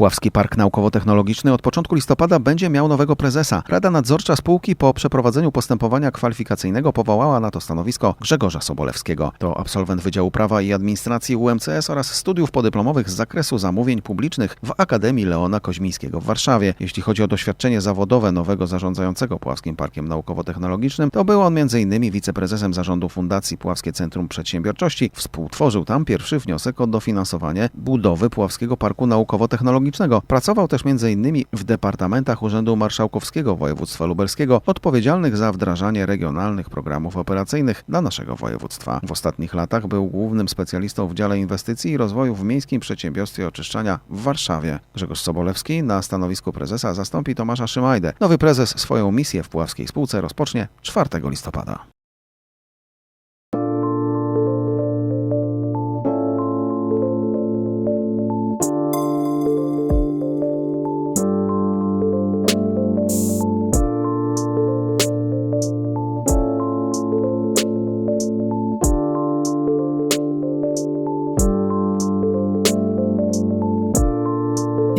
Puławski Park Naukowo-Technologiczny od początku listopada będzie miał nowego prezesa. Rada Nadzorcza spółki po przeprowadzeniu postępowania kwalifikacyjnego powołała na to stanowisko Grzegorza Sobolewskiego. To absolwent Wydziału Prawa i Administracji UMCS oraz studiów podyplomowych z zakresu zamówień publicznych w Akademii Leona Koźmińskiego w Warszawie. Jeśli chodzi o doświadczenie zawodowe nowego zarządzającego Puławskim Parkiem Naukowo-Technologicznym, to był on m.in. wiceprezesem zarządu Fundacji Puławskie Centrum Przedsiębiorczości. Współtworzył tam pierwszy wniosek o dofinansowanie budowy Puławskiego Parku Naukowo-Technologicznego. Pracował też m.in. w departamentach Urzędu Marszałkowskiego Województwa Lubelskiego, odpowiedzialnych za wdrażanie regionalnych programów operacyjnych dla naszego województwa. W ostatnich latach był głównym specjalistą w dziale inwestycji i rozwoju w Miejskim Przedsiębiorstwie Oczyszczania w Warszawie. Grzegorz Sobolewski na stanowisku prezesa zastąpi Tomasza Szymajdę. Nowy prezes swoją misję w Puławskiej Spółce rozpocznie 4 listopada.